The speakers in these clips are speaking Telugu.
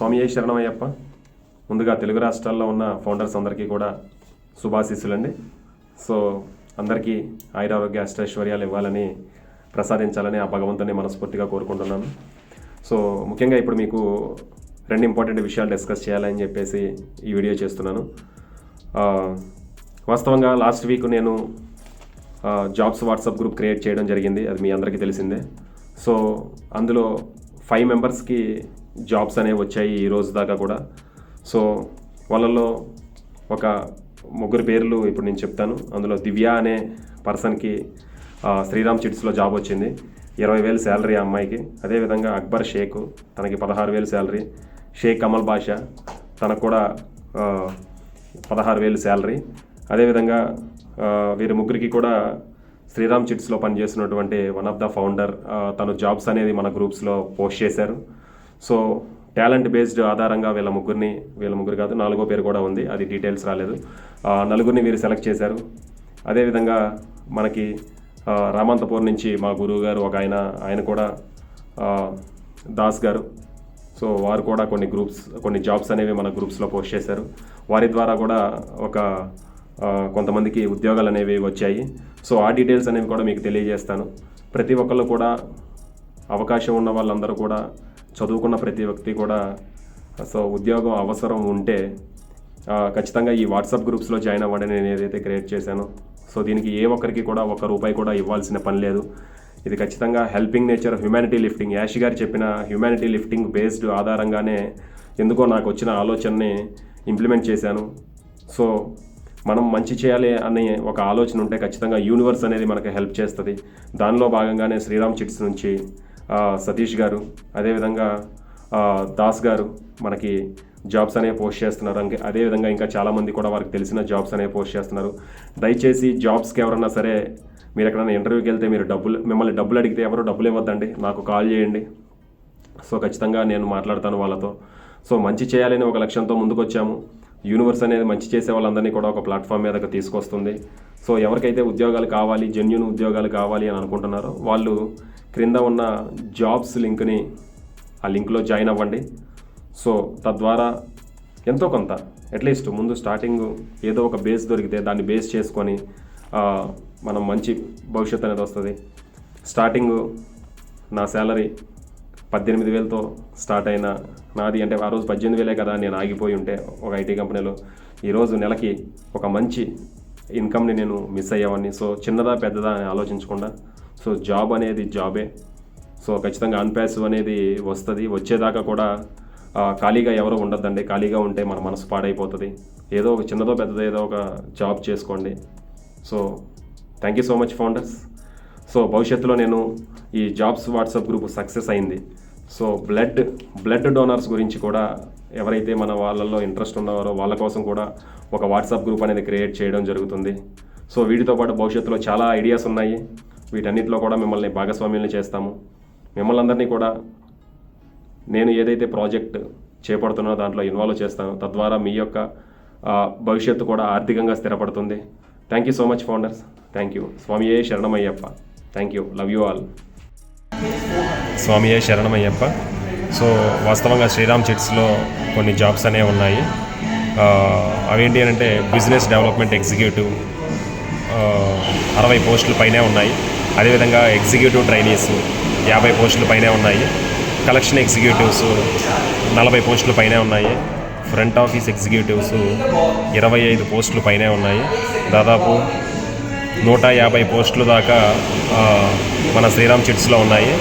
స్వామి ఏ శరణమయ్యప్ప. ముందుగా తెలుగు రాష్ట్రాల్లో ఉన్న ఫౌండర్స్ అందరికీ కూడా శుభాశీస్సులండి. సో అందరికీ ఆయురారోగ్య అష్టైశ్వర్యాలు ఇవ్వాలని ప్రసాదించాలని ఆ భగవంతుని మనస్ఫూర్తిగా కోరుకుంటున్నాను. సో ముఖ్యంగా ఇప్పుడు మీకు రెండు ఇంపార్టెంట్ విషయాలు డిస్కస్ చేయాలని చెప్పేసి ఈ వీడియో చేస్తున్నాను. వాస్తవంగా లాస్ట్ వీక్ నేను జాబ్స్ వాట్సాప్ గ్రూప్ క్రియేట్ చేయడం జరిగింది. అది మీ అందరికీ తెలిసిందే. సో అందులో ఫైవ్ మెంబర్స్కి జాబ్స్ అనేవి వచ్చాయి ఈ రోజు దాకా కూడా. సో వాళ్ళల్లో ఒక ముగ్గురు పేర్లు ఇప్పుడు నేను చెప్తాను. అందులో దివ్య అనే పర్సన్కి శ్రీరామ్ చిట్స్లో జాబ్ వచ్చింది. ఇరవై వేలు శాలరీ ఆ అమ్మాయికి. అదేవిధంగా అక్బర్ షేక్ తనకి పదహారు వేలు శాలరీ. షేక్ కమల్ బాషా తనకు కూడా పదహారు వేలు శాలరీ. అదేవిధంగా వీరి ముగ్గురికి కూడా శ్రీరామ్ చిట్స్లో పనిచేసినటువంటి వన్ ఆఫ్ ద ఫౌండర్ తను జాబ్స్ అనేది మన గ్రూప్స్లో పోస్ట్ చేశారు. సో టాలెంట్ బేస్డ్ ఆధారంగా వీళ్ళ ముగ్గురిని వీళ్ళ ముగ్గురు కాదు నాలుగో పేరు కూడా ఉంది అది డీటెయిల్స్ రాలేదు. నలుగురిని వీరు సెలెక్ట్ చేశారు. అదేవిధంగా మనకి రామంతపూర్ నుంచి మా గురువు గారు ఒక ఆయన ఆయన కూడా దాస్ గారు. సో వారు కూడా కొన్ని గ్రూప్స్ కొన్ని జాబ్స్ అనేవి మన గ్రూప్స్లో పోస్ట్ చేశారు. వారి ద్వారా కూడా ఒక కొంతమందికి ఉద్యోగాలు అనేవి వచ్చాయి. సో ఆ డీటెయిల్స్ అనేవి కూడా మీకు తెలియజేస్తాను. ప్రతి ఒక్కళ్ళు కూడా అవకాశం ఉన్న వాళ్ళందరూ కూడా చదువుకున్న ప్రతి వ్యక్తి కూడా సో ఉద్యోగం అవసరం ఉంటే ఖచ్చితంగా ఈ వాట్సాప్ గ్రూప్స్లో జాయిన్ అవ్వండి నేను ఏదైతే క్రియేట్ చేశానో సో దీనికి ఏ ఒక్కరికి కూడా ఒక్క రూపాయి కూడా ఇవ్వాల్సిన పని లేదు. ఇది ఖచ్చితంగా helping nature humanity lifting. Yash గారు చెప్పిన హ్యుమానిటీ లిఫ్టింగ్ బేస్డ్ ఆధారంగానే ఎందుకో నాకు వచ్చిన ఆలోచనని ఇంప్లిమెంట్ చేశాను. సో మనం మంచి చేయాలి అనే ఒక ఆలోచన ఉంటే ఖచ్చితంగా యూనివర్స్ అనేది మనకి హెల్ప్ చేస్తుంది. దానిలో భాగంగానే శ్రీరామ్ చిట్స్ నుంచి సతీష్ గారు అదేవిధంగా దాస్ గారు మనకి జాబ్స్ అనేవి పోస్ట్ చేస్తున్నారు. అంకే అదేవిధంగా ఇంకా చాలామంది కూడా వారికి తెలిసిన జాబ్స్ అనేవి పోస్ట్ చేస్తున్నారు. దయచేసి జాబ్స్కి ఎవరన్నా సరే మీరు ఎక్కడైనా ఇంటర్వ్యూకి వెళ్తే మీరు డబ్బులు మిమ్మల్ని డబ్బులు అడిగితే ఎవరు డబ్బులు ఇవ్వద్దండి. నాకు కాల్ చేయండి. సో ఖచ్చితంగా నేను మాట్లాడతాను వాళ్ళతో. సో మంచి చేయాలని ఒక లక్ష్యంతో ముందుకు వచ్చాము యూనివర్స్ అనేది మంచి చేసే వాళ్ళందరినీ కూడా ఒక ప్లాట్ఫామ్ మీదకి తీసుకొస్తుంది. సో ఎవరికైతే ఉద్యోగాలు కావాలి జెన్యున్ ఉద్యోగాలు కావాలి అని అనుకుంటున్నారో వాళ్ళు క్రింద ఉన్న జాబ్స్ లింక్ని ఆ లింక్లో జాయిన్ అవ్వండి. సో తద్వారా ఎంతో కొంత అట్లీస్ట్ ముందు స్టార్టింగ్ ఏదో ఒక బేస్ దొరికితే దాన్ని బేస్ చేసుకొని మనం మంచి భవిష్యత్తు అనేది వస్తుంది. స్టార్టింగ్ నా శాలరీ పద్దెనిమిది వేలతో స్టార్ట్ అయిన నాది అంటే ఆ రోజు పద్దెనిమిది వేలే కదా నేను ఆగిపోయి ఉంటే ఒక ఐటీ కంపెనీలో. ఈరోజు నెలకి ఒక మంచి ఇన్కమ్ని నేను మిస్ అయ్యేవాడిని. సో చిన్నదా పెద్దదా అని ఆలోచించకుండా సో జాబ్ అనేది జాబే. సో ఖచ్చితంగా అన్పాసివ్ అనేది వస్తుంది. వచ్చేదాకా కూడా ఖాళీగా ఎవరు ఉండద్దండి. ఖాళీగా ఉంటే మన మనసు పాడైపోతుంది. ఏదో ఒక చిన్నదో పెద్దదో ఏదో ఒక జాబ్ చేసుకోండి. So thank you so much founders so భవిష్యత్తులో నేను ఈ జాబ్స్ వాట్సాప్ గ్రూప్ సక్సెస్ అయింది. సో బ్లడ్ బ్లడ్ డోనర్స్ గురించి కూడా ఎవరైతే మన వాళ్ళల్లో ఇంట్రెస్ట్ ఉన్నారో వాళ్ళ కోసం కూడా ఒక వాట్సాప్ గ్రూప్ అనేది క్రియేట్ చేయడం జరుగుతుంది. సో వీటితో పాటు భవిష్యత్తులో చాలా ఐడియాస్ ఉన్నాయి. వీటన్నిటిలో కూడా మిమ్మల్ని భాగస్వామ్యుల్ని చేస్తాము. మిమ్మల్ని అందరినీ కూడా నేను ఏదైతే ప్రాజెక్ట్ చేపడుతున్నా దాంట్లో ఇన్వాల్వ్ చేస్తాను. తద్వారా మీ యొక్క భవిష్యత్తు కూడా ఆర్థికంగా స్థిరపడుతుంది. Thank you so much founders thank you స్వామియే శరణమయ్యప్ప. Thank you love you all స్వామియే శరణమయ్యప్ప. సో వాస్తవంగా శ్రీరామ్ చిట్స్లో కొన్ని జాబ్స్ అనేవి ఉన్నాయి. అవేంటి అంటే బిజినెస్ డెవలప్మెంట్ ఎగ్జిక్యూటివ్ అరవై పోస్టుల పైనే ఉన్నాయి. అదేవిధంగా ఎగ్జిక్యూటివ్ ట్రైనీస్ యాభై పోస్టుల పైనే ఉన్నాయి. కలెక్షన్ ఎగ్జిక్యూటివ్స్ నలభై పోస్టుల పైనే ఉన్నాయి. ఫ్రంట్ ఆఫీస్ ఎగ్జిక్యూటివ్స్ ఇరవై ఐదు పోస్టులు పైనే ఉన్నాయి. దాదాపు నూట యాభై పోస్టులు దాకా మన శ్రీరామ్ చిట్స్లో ఉన్నాయి.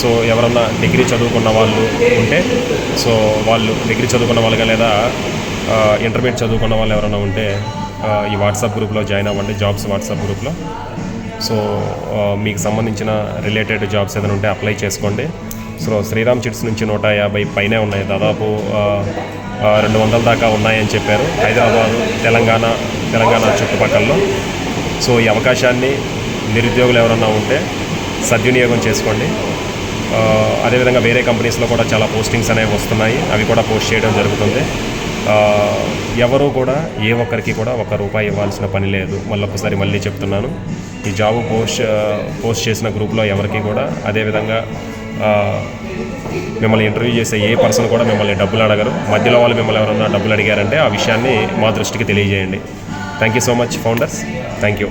సో ఎవరన్నా డిగ్రీ చదువుకున్న వాళ్ళు ఉంటే సో వాళ్ళు డిగ్రీ చదువుకున్న వాళ్ళగా లేదా ఇంటర్మీడియట్ చదువుకున్న వాళ్ళు ఎవరైనా ఉంటే ఈ వాట్సాప్ గ్రూప్లో జాయిన్ అవ్వండి జాబ్స్ వాట్సాప్ గ్రూప్లో. సో మీకు సంబంధించిన రిలేటెడ్ జాబ్స్ ఏదైనా ఉంటే అప్లై చేసుకోండి. సో శ్రీరామ్ చిట్స్ నుంచి నూట యాభై పైనే ఉన్నాయి. దాదాపు రెండు వందల దాకా ఉన్నాయని చెప్పారు. హైదరాబాదు తెలంగాణ తెలంగాణ చుట్టుపక్కలలో. సో ఈ అవకాశాన్ని నిరుద్యోగులు ఎవరన్నా ఉంటే సద్వినియోగం చేసుకోండి. అదేవిధంగా వేరే కంపెనీస్లో కూడా చాలా పోస్టింగ్స్ అనేవి వస్తున్నాయి. అవి కూడా పోస్ట్ చేయడం జరుగుతుంది. ఎవరు కూడా ఏ ఒక్కరికి కూడా ఒక రూపాయి ఇవ్వాల్సిన పని లేదు. మళ్ళీ ఒకసారి మళ్ళీ చెప్తున్నాను. ఈ జాబ్ పోస్ట్ పోస్ట్ చేసిన గ్రూప్లో ఎవరికి కూడా అదేవిధంగా మిమ్మల్ని ఇంటర్వ్యూ చేసే ఏ పర్సన్ కూడా మిమ్మల్ని డబ్బులు అడగరు. మధ్యలో వాళ్ళు మిమ్మల్ని ఎవరన్నా డబ్బులు అడిగారంటే ఆ విషయాన్ని మా దృష్టికి తెలియజేయండి. Thank you so much founders thank you